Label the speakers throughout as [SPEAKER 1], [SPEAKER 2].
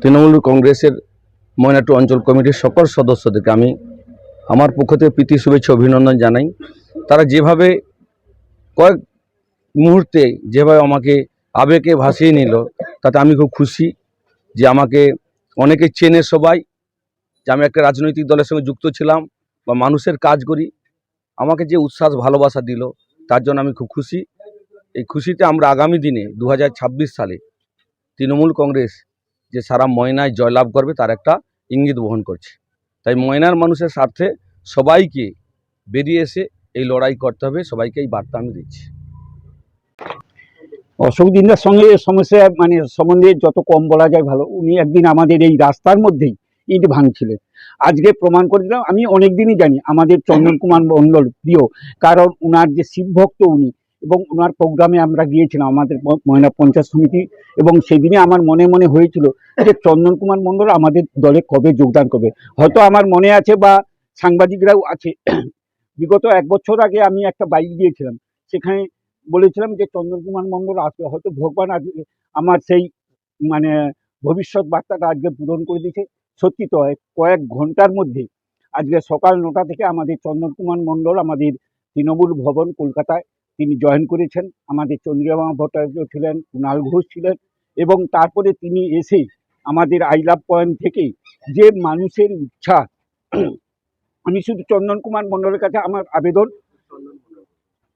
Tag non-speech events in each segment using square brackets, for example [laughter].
[SPEAKER 1] তৃণমূল কংগ্রেসের ময়নাটু অঞ্চল কমিটির সকল সদস্যদেরকে আমি আমার পক্ষ থেকে প্রীতি শুভেচ্ছা, অভিনন্দন জানাই। তারা যেভাবে কয়েক মুহূর্তে যেভাবে আমাকে আবেগে ভাসিয়ে নিল, তাতে আমি খুব খুশি যে আমাকে অনেকে চেনে সবাই, যে আমি একটা রাজনৈতিক দলের সঙ্গে যুক্ত ছিলাম বা মানুষের কাজ করি। আমাকে যে উচ্ছ্বাস ভালোবাসা দিল, তার জন্য আমি খুব খুশি। এই খুশিতে আমরা আগামী দিনে দু হাজার ছাব্বিশ সালে তৃণমূল কংগ্রেস যে সারা ময়নায় জয়লাভ করবে, তার একটা ইঙ্গিত বহন করছে। তাই ময়নার মানুষের স্বার্থে সবাইকে বেরিয়ে এসে এই লড়াই করতে হবে, সবাইকে এই বার্তা আমি দিচ্ছি।
[SPEAKER 2] অশোক দিনদার সঙ্গে এ সমস্যা মানে সম্বন্ধে যত কম বলা যায় ভালো, উনি একদিন আমাদের এই রাস্তার মধ্যেই ইট ভাঙছিলেন। আজকে প্রমাণ করে দিলাম, আমি অনেক দিনই জানি আমাদের চন্দন কুমার মণ্ডল প্রিয়, কারণ উনার যে শিবভক্ত উনি এবং ওনার প্রোগ্রামে আমরা গিয়েছিলাম, আমাদের ম- ময়না পঞ্চায়েত সমিতি। এবং সেদিনে আমার মনে মনে হয়েছিল যে চন্দন কুমার মণ্ডল আমাদের দলে কবে যোগদান করবে। হয়তো আমার মনে আছে বা সাংবাদিকরাও আছে। বিগত এক বছর আগে আমি একটা বাইক দিয়েছিলাম। সেখানে বলেছিলাম যে চন্দন কুমার মণ্ডল আসবে। হয়তো ভগবান আজকে আমার সেই মানে ভবিষ্যৎ বার্তাটা আজকে পূরণ করে দিয়েছে। সত্যি তো কয়েক ঘণ্টার মধ্যে আজকে সকাল নটা থেকে আমাদের চন্দন কুমার মণ্ডল, আমাদের তৃণমূল ভবন কলকাতায় তিনি জয়েন করেছেন। আমাদের চন্দ্রিমা ভট্টাচার্য ছিলেন কুণাল ঘোষ ছিলেন এবং তারপরে তিনি এসে আমাদের আই লাভ পয়েন্ট থেকে যে মানুষের ইচ্ছা, আমি শুধু চন্দন কুমার মণ্ডলের কাছে আমার আবেদন,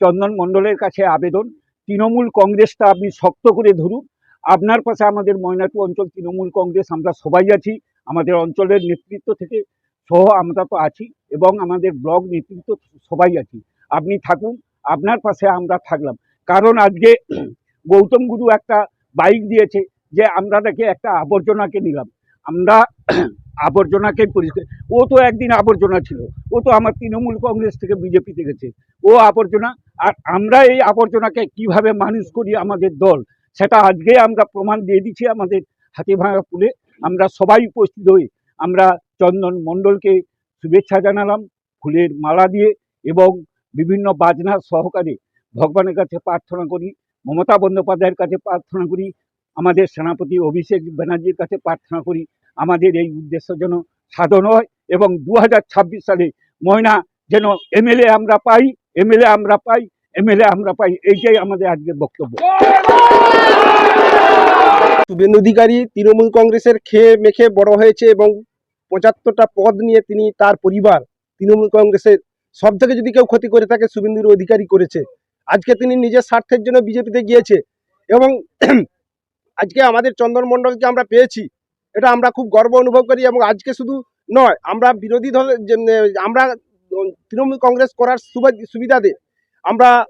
[SPEAKER 2] চন্দন মণ্ডলের কাছে আবেদন, তৃণমূল কংগ্রেসটা আপনি শক্ত করে ধরুন। আপনার পাশে আমাদের ময়নাটু অঞ্চল, তৃণমূল কংগ্রেস, আমরা সবাই আছি। আমাদের অঞ্চলের নেতৃত্ব থেকে সহ আমরা তো আছি এবং আমাদের ব্লক নেতৃত্ব সবাই আছি। আপনি থাকুন আপনার পাশে আমরা থাকলাম। কারণ আজকে [clears throat] গৌতম গুরু একটা বাইক দিয়েছে যে আমরা নাকি একটা আবর্জনাকে নিলাম। আমরা [clears throat] আবর্জনাকে পরিষ্কার ও তো একদিন আবর্জনা ছিল। ও তো আমার তৃণমূল কংগ্রেস থেকে বিজেপিতে গেছে ও আবর্জনা আর আমরা এই আবর্জনাকে কীভাবে মানুষ করি আমাদের দল, সেটা আজকে আমরা প্রমাণ দিয়ে দিচ্ছি আমাদের হাতিভাঙা পুলে আমরা সবাই উপস্থিত হয়ে আমরা চন্দন মণ্ডলকে শুভেচ্ছা জানালাম, ফুলের মালা দিয়ে এবং বিভিন্ন বাজনা সহকারে ভগবানের কাছে প্রার্থনা করি, মমতা বন্দ্যোপাধ্যায়ের কাছে প্রার্থনা করি, আমাদের সেনাপতি অভিষেক ব্যানার্জির কাছে প্রার্থনা করি। আমাদের এই উদ্দেশ্য যেন সাধন হয় এবং দু হাজার ছাব্বিশ সালে ময়না যেন এমএলএ আমরা পাই, এমএলএ আমরা পাই, এমএলএ আমরা পাই, এইটাই আমাদের আজকের বক্তব্য।
[SPEAKER 3] শুভেন্দু অধিকারী তৃণমূল কংগ্রেসের খেয়ে মেখে বড় হয়েছে এবং পঁচাত্তরটা পদ নিয়ে তিনি তার পরিবার তৃণমূল কংগ্রেসের সব থেকে যদি কেউ ক্ষতি করে থাকে, শুভেন্দুর অধিকারী করেছে। আজকে তিনি নিজের স্বার্থের জন্য বিজেপিতে গিয়েছে এবং [clears throat] আজকে আমাদের চন্দন মণ্ডলকে আমরা পেয়েছি। এটা আমরা খুব গর্ব অনুভব করি এবং আজকে শুধু নয়, আমরা বিরোধী দলের যে- আমরা তৃণমূল কংগ্রেস করার সুবিধা সুবিধাতে আমরা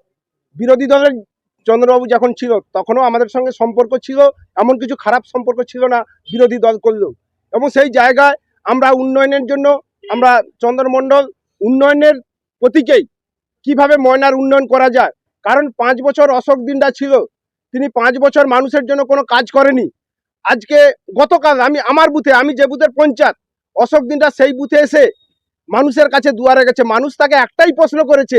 [SPEAKER 3] বিরোধী দলের চন্দ্রবাবু যখন ছিল, তখনও আমাদের সঙ্গে সম্পর্ক ছিল, এমন কিছু খারাপ সম্পর্ক ছিল না বিরোধী দল করলেও। এবং সেই জায়গায় আমরা উন্নয়নের জন্য, আমরা চন্দ্রমণ্ডল উন্নয়নের প্রতীকেই। কীভাবে ময়নার উন্নয়ন করা যায়? কারণ পাঁচ বছর অশোক দিনটা ছিল, তিনি পাঁচ বছর মানুষের জন্য কোনো কাজ করেনি। আজকে গতকাল আমি, আমার বুথে, আমি যে বুথের পঞ্চায়েত, অশোক দিনটা সেই বুথে এসে মানুষের কাছে দুয়ারে গেছে। মানুষ তাকে একটাই প্রশ্ন করেছে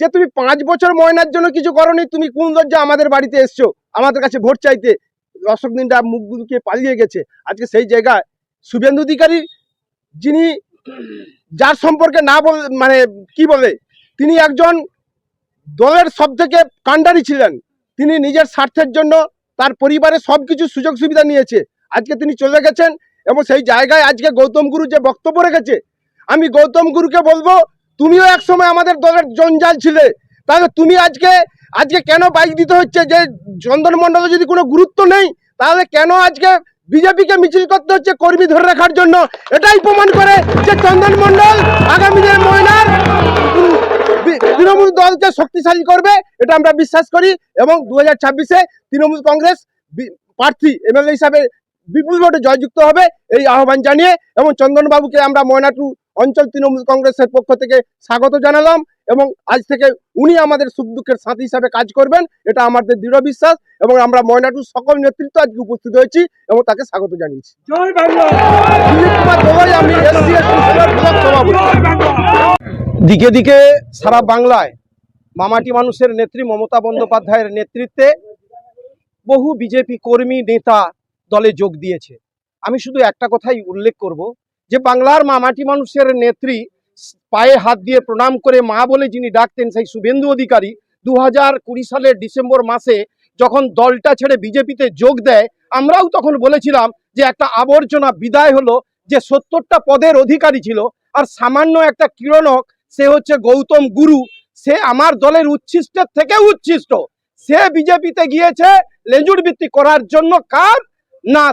[SPEAKER 3] যে, তুমি পাঁচ বছর ময়নার জন্য কিছু করনি? তুমি কোন দরজা আমাদের বাড়িতে এসছো? আমাদের কাছে ভোট চাইতে। অশোক দিনটা মুখ বুকে পালিয়ে গেছে। আজকে সেই জায়গায় শুভেন্দু অধিকারী, যিনি যার সম্পর্কে না বল মানে কি বলে, তিনি একজন দলের সব থেকে কাণ্ডারি ছিলেন। তিনি নিজের স্বার্থের জন্য তার পরিবারে সব কিছু সুযোগ সুবিধা নিয়েছে। আজকে তিনি চলে গেছেন এবং সেই জায়গায় আজকে গৌতম গুরু যে বক্তব্য রেখেছে, আমি গৌতম গুরুকে বলব, তুমিও এক সময় আমাদের দলের জঞ্জাল ছিলে, তাহলে তুমি আজকে আজকে কেন বাইক দিতে হচ্ছে যে চন্দন মণ্ডলে যদি কোনো গুরুত্ব নেই, তাহলে কেন আজকে বিজেপিকে মিছিল করতে হচ্ছে, কর্মী ধরে রাখার জন্য। এটাই প্রমাণ করে যে চন্দন মন্ডল আগামী দিনে ময়নার তৃণমূল দলকে শক্তিশালী করবে, এটা আমরা বিশ্বাস করি। এবং দু হাজার ছাব্বিশে তৃণমূল কংগ্রেস প্রার্থী এমএলএ হিসাবে বিপুল ভোটে জয়যুক্ত হবে, এই আহ্বান জানিয়ে এবং চন্দনবাবুকে আমরা ময়নাটু অঞ্চল তৃণমূল কংগ্রেসের পক্ষ থেকে স্বাগত জানালাম এবং আজ থেকে উনি আমাদের সুখ দুঃখের সাথী হিসাবে কাজ করবেন এটা আমাদের দৃঢ় বিশ্বাস এবং আমরা ময়নাটুর সকল নেতৃত্ব আজকে উপস্থিত হয়েছি এবং তাকে স্বাগত জানিয়েছি। দিকে দিকে সারা বাংলায় মামাটি মানুষের নেত্রী মমতা বন্দ্যোপাধ্যায়ের নেতৃত্বে বহু বিজেপি কর্মী নেতা দলে যোগ দিয়েছে।
[SPEAKER 1] আমি শুধু একটা কথাই উল্লেখ করব যে বাংলার মামাটি মানুষের নেত্রী পায়ে হাত দিয়ে প্রণাম করে মা বলে যিনি ডাকতেন সেই শুভেন্দু অধিকারী দু হাজার কুড়ি সালের ডিসেম্বর মাসে যখন দলটা ছেড়ে বিজেপিতে যোগ দেয়, আমরাও তখন বলেছিলাম যে একটা আবর্জনা বিদায় হলো, যে সত্তরটা পদের অধিকারী ছিল আর সামান্য একটা কিরণক সে হচ্ছে গৌতম গুরু। সে আমার দলের উচ্ছিষ্টের থেকে উচ্ছিষ্ট। সে বিজেপিতে গিয়েছে লেজুর ভিত্তি করার জন্য কার? না,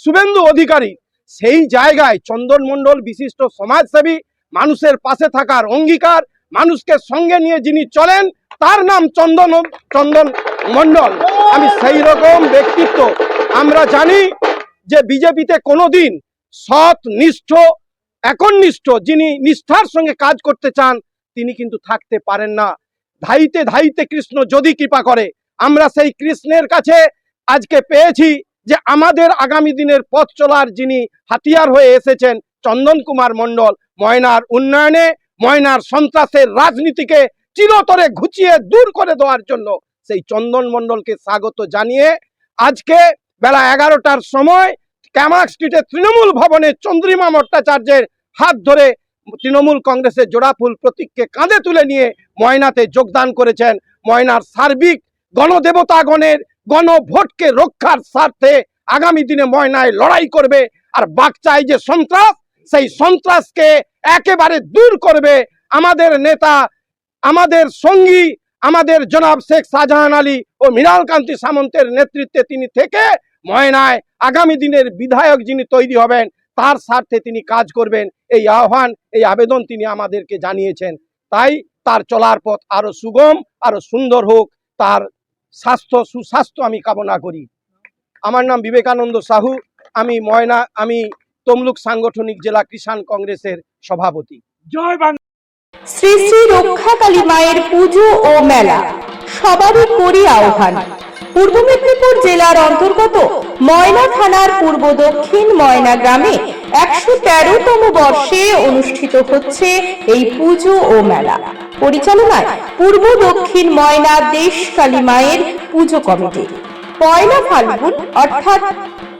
[SPEAKER 1] শুভেন্দু অধিকারী। সেই জায়গায় চন্দন মণ্ডল বিশিষ্ট সমাজসেবী, মানুষের পাশে থাকার অঙ্গীকার, মানুষকে সঙ্গে নিয়ে যিনি চলেন, তার নাম চন্দন চন্দন মণ্ডল। আমি সেই রকম ব্যক্তিত্ব। আমরা জানি যে বিজেপিতে কোনোদিন সৎ, নিষ্ঠ, একনিষ্ঠ যিনি নিষ্ঠার সঙ্গে কাজ করতে চান, তিনি কিন্তু থাকতে পারেন না। ধাইতে ধাইতে কৃষ্ণ যদি কৃপা করে, আমরা সেই কৃষ্ণের কাছে আজকে পেয়েছি যে আমাদের আগামী দিনের পথ চলার যিনি হাতিয়ার হয়ে এসেছেন চন্দন কুমার মণ্ডল, ময়নার উন্নয়নে, ময়নার সন্ত্রাসের রাজনীতিকে চিরতরে ঘুচিয়ে দূর করে দেওয়ার জন্য সেই চন্দন মণ্ডলকে স্বাগত জানিয়ে আজকে বেলা এগারোটার সময় ক্যামাক স্ট্রিটে তৃণমূল ভবনে চন্দ্রিমা ভট্টাচার্যের হাত ধরে তৃণমূল কংগ্রেসের জোড়াফুল প্রতীককে কাঁধে তুলে নিয়ে ময়নাতে যোগদান করেছেন ময়নার সার্বিক গণদেবতাগণের গণভোটকে রক্ষার স্বার্থে আগামী দিনে ময়নায় লড়াই করবে। আর বাগচাই যে সন্ত্রাস, সেই সন্ত্রাসকে একেবারে দূর করবে আমাদের নেতা, আমাদের সঙ্গী, আমাদের জনাব শেখ শাহজাহান আলী ও মৃণাল কান্তি সামন্তের নেতৃত্বে তিনি থেকে ময়নায় আগামী দিনের বিধায়ক যিনি তৈরি হবেন, তার স্বার্থে তিনি কাজ করবেন। এই আহ্বান, এই আবেদন তিনি আমাদেরকে জানিয়েছেন। তাই তার চলার পথ আরও সুগম, আরও সুন্দর হোক, তার স্বাস্থ্য সুস্বাস্থ্য আমি কামনা করি। আমার নাম বিবেকানন্দ সাহু আমি ময়না আমি তমলুক সাংগঠনিক জেলা কিষাণ কংগ্রেসের সভাপতি।
[SPEAKER 2] জয় বাংলা।
[SPEAKER 4] শ্রী শ্রী রক্ষাকালী মায়ের পুজো ও মেলা। সবারই করি আহ্বান। পূর্ব মেদিনীপুর জেলার অন্তর্গত ময়না থানার পূর্ব দক্ষিণ ময়না গ্রামে একশো তেরোতম বর্ষে অনুষ্ঠিত হচ্ছে এই পুজো ও মেলা। পরিচালনায় পূর্ব দক্ষিণ ময়না দেশ কালী মায়ের পুজো কমিটি। পয়লা ফাল্গুন, অর্থাৎ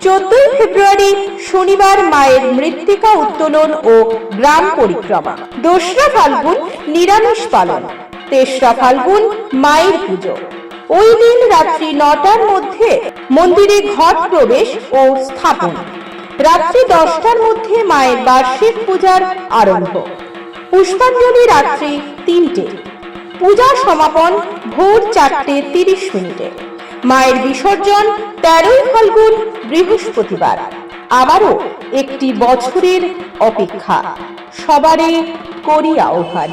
[SPEAKER 4] চোদ্দই ফেব্রুয়ারি শনিবার মায়ের মৃত্তিকা উত্তোলন ও গ্রাম পরিক্রমা। দোসরা ফাল্গুন নিরামিষ পালন। তেসরা ফাল্গুন মায়ের পুজো। ওই দিন রাত্রি নটার মধ্যে মন্দিরে ঘট প্রবেশ ও স্থাপন। রাত্রি দশটার মধ্যে মায়ের বার্ষিক পূজার আরম্ভ। পুষ্পাঞ্জলি রাত্রি তিনটে। পূজা সমাপন ভোর চারটে তিরিশ মিনিটে। মায়ের বিসর্জন তেরোই ফাল্গুন বৃহস্পতিবার। আবারও একটি বছরের অপেক্ষা। সবারই করি আহ্বান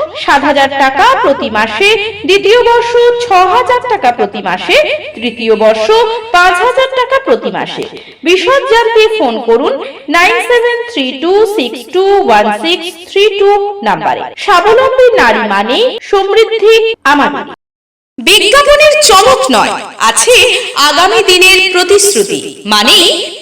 [SPEAKER 4] সাত হাজার টাকা প্রতি মাসে, দ্বিতীয় বর্ষ ছ হাজার টাকা প্রতি মাসে, তৃতীয় বর্ষ পাঁচ হাজার টাকা প্রতি মাসে। বিশদ জানতে ফোন করুন nine seven three two six two one six three two নাম্বারে। স্বাবলম্বী নারী মানে সমৃদ্ধি আমাদের।
[SPEAKER 5] বিজ্ঞাপনের চমক নয়, আছে আগামী দিনের প্রতিশ্রুতি মানে